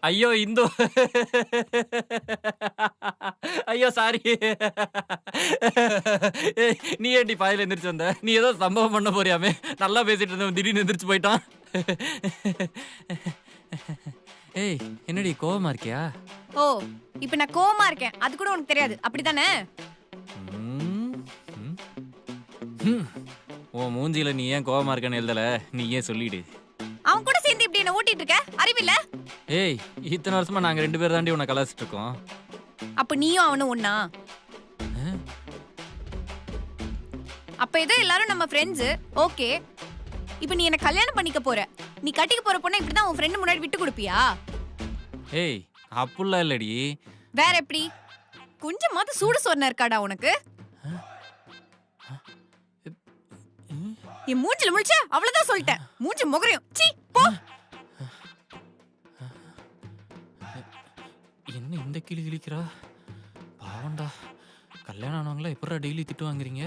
ஐயோ இந்து ஐயோ சாரி நீ ஏன்டி பாதியில எந்திரிச்சு வந்த நீ ஏதோ சம்பவம் பண்ண போறியாமே நல்லா பேசிட்டு இருந்தவன் திடீர்னு எந்திரிச்சு போயிட்டான் ஏய் என்னடி கோவமா இருக்கியா ஓ இப்ப நான் கோவமா இருக்கேன் அது கூட உனக்கு தெரியாது அப்படிதானே. உன் மூஞ்சில நீ ஏன் கோவமா இருக்கன்னு எழுதல நீ ஏன் சொல்லிடு ஏய் இத்தனை வருஷமா நாங்க ரெண்டு பேர் தாண்டி உன்னை கலாச்சிட்டு இருக்கோம். அப்ப நீயும் அவனும் ஒண்ணா? அப்ப ஏதோ எல்லாரும் நம்ம ஃப்ரெண்ட்ஸ் ஓகே. இப்போ நீ என்ன கல்யாணம் பண்ணிக்க போற. நீ கட்டிக்க போற பொண்ணை இப்படிதான் உன் ஃப்ரெண்டு முன்னாடி விட்டு கொடுப்பியா? ஏய் அப்புல்லாம் இல்லடி. வேற எப்படி? கொஞ்சமாவது சூடு சொன்ன இருக்காடா உனக்கு? என் மூஞ்சில முழிச்ச? அவ்வளவுதான் சொல்லிட்டேன். மூஞ்சி முகரையும். சீ போ. என்ன இந்த கிளி கிழிக்கிறா பாவண்டா கல்யாணம் ஆனவங்கள எப்படா டெய்லி திட்டு வாங்குறீங்க?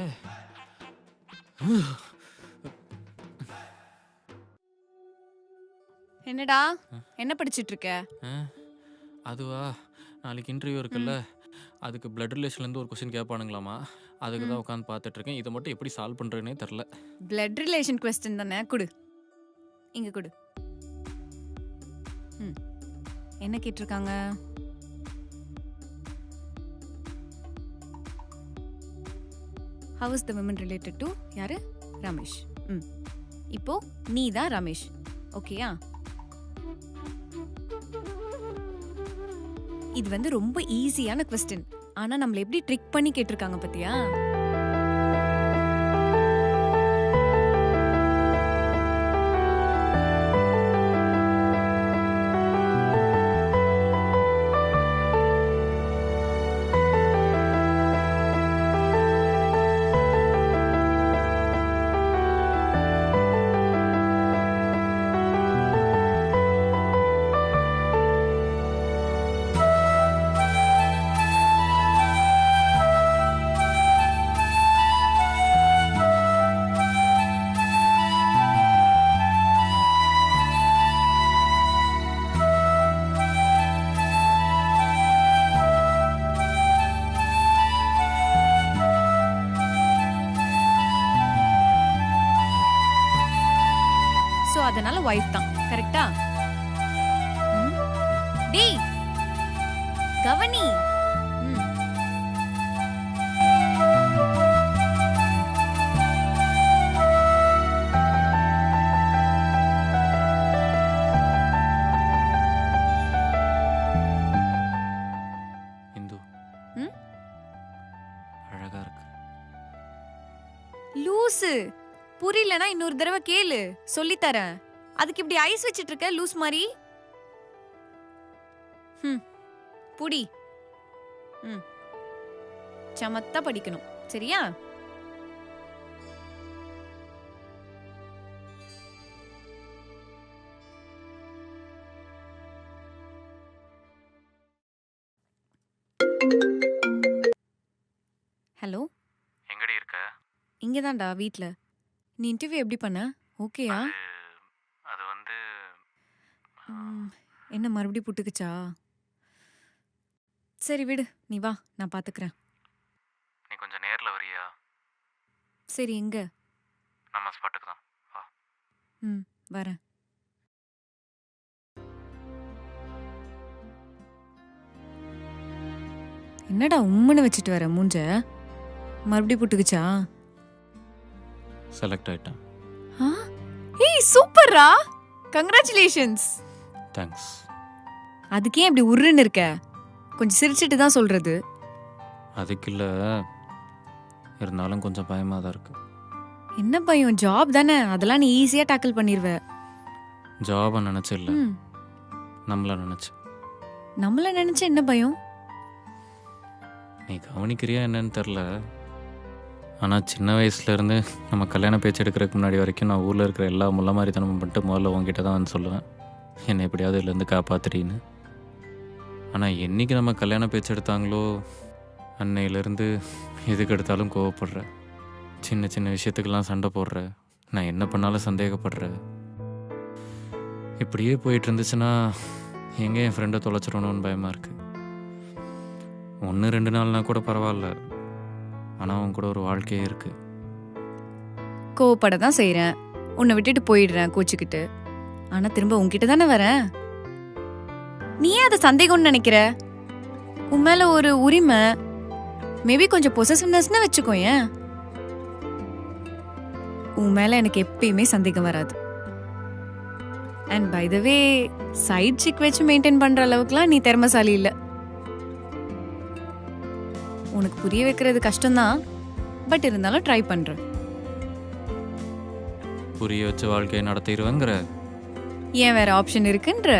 என்னடா? என்ன படிச்சிட்டு இருக்க அதுவா? நாளைக்கு இன்டர்வியூ இருக்குல்ல. அதுக்கு பிளட் ரிலேஷன்லேருந்து ஒரு கொஸ்டின் கேட்பானுங்களாமா அதுக்கு தான் உட்காந்து பார்த்துட்டு இருக்கேன் இதை மட்டும் எப்படி சால்வ் பண்ணுறேனே தெரில. பிளட் ரிலேஷன் கொஸ்டின் தானே? குடு. இங்க குடு. ம். என்ன கேட்டிருக்காங்க? How is the women related to யார்? ரமேஷ். ம். இப்போ நீ தான் ரமேஷ் ஓகேயா இது வந்து ரொம்ப ஈஸியான கொஸ்டின் ஆனால் நம்மளை எப்படி ட்ரிக் பண்ணி கேட்டிருக்காங்க பார்த்தியா அதனால ஒய்ஃப் தான். கரெக்டா டேய் கவனி. இந்து. ம்? அழகா இருக்கு. லூசு. புரியலனா இன்னொரு தடவை கேளு. சொல்லித் தரேன். அதுக்கு இப்படி ஐஸ் வச்சிட்டு இருக்க லூஸ் மாதிரி. ம். புடி. ம். சமத்தா படிக்கணும். சரியா? ஹலோ? எங்கடி இருக்க? இங்கதான்டா வீட்ல. நீ இன்டர்வியூ எப்படி பண்ண? ஓகேயா? வந்து என்ன மறுபடியும் புட்டுக்குச்சா? சரி விடு நீ வா நான் பாத்துக்கிறேன். நீ கொஞ்சம் நேர்ல வரியா? சரி எங்க? நம்ம ஸ்பாட்டுக்கு தான் வா. ம் வரேன். என்னடா உம்முன்னு வச்சுட்டு வர மூஞ்ச? மறுபடியும் புட்டுக்குச்சா? செலக்ட் ஆயிட்டேன்? ஏய் சூப்பர்ரா! கங்க்ராச்சுலேஷன்ஸ் தேங்க்ஸ் அதுக்கே இப்படி உருன்னு இருக்க? கொஞ்சம் சிரிச்சிட்டு தான் சொல்றது. அதுக்கு இல்லை இருந்தாலும் கொஞ்சம் பயமாக தான் இருக்கு. என்ன பயம்? ஜாப் தானே. அதெல்லாம் நீ ஈஸியா டேக்கிள் பண்ணிருவ. ஜாபை நினச்சி இல்லை. நம்மள நினச்சி. நம்மள நினைச்சு என்ன பயம்? நீ கவனிக்கிறியா என்னன்னு தெரில ஆனால் சின்ன வயசுலேருந்து நம்ம கல்யாண பேச்சு எடுக்கிறதுக்கு முன்னாடி வரைக்கும் நான் ஊரில் இருக்கிற எல்லா முள்ள மாதிரி தனமும் பண்ணிட்டு முதல்ல உங்ககிட்ட தான் வந்து சொல்லுவேன். என்னை எப்படியாவது இதுலேருந்து காப்பாத்துறீன்னு. ஆனால் என்னைக்கு நம்ம கல்யாண பேச்சு எடுத்தாங்களோ அன்னையிலேருந்து எதுக்கு எடுத்தாலும் கோவப்படுற. சின்ன சின்ன விஷயத்துக்கெல்லாம் சண்டை போடுற. நான் என்ன பண்ணாலும் சந்தேகப்படுற. இப்படியே போயிட்டு இருந்துச்சுன்னா எங்கே என் ஃப்ரெண்டை தொலைச்சிடணும்னு பயமாக இருக்குது ஒன்று ரெண்டு நாள்னா கூட பரவாயில்ல. ஆனால் அவன் கூட ஒரு வாழ்க்கையே இருக்குது கோவப்பட தான் செய்கிறேன் உன்னை விட்டுட்டு போயிடுறேன் கோச்சிக்கிட்டு. ஆனால் திரும்ப உன்கிட்ட தானே வரேன்? நீ ஏன் அதை சந்தேகம்னு நினைக்கிற? உன் மேலே ஒரு உரிமை. மேபி கொஞ்சம் பொசசிவ்னஸ்னு வச்சுக்கோ ஏன்? உன் மேலே எனக்கு எப்பயுமே சந்தேகம் வராது. And by the way side chick வச்சு மெயின்டைன் பண்ணுற அளவுக்குலாம் நீ திறமசாலி இல்லை. உனக்கு புரிய வைக்கிறது கஷ்டம்தான் பட் இருந்தாலும் ட்ரை பண்ணுறேன் புரிய வச்ச வாழ்க்கையை நடத்திடுவேங்கிற. ஏன் வேற ஆப்ஷன் இருக்குன்ற?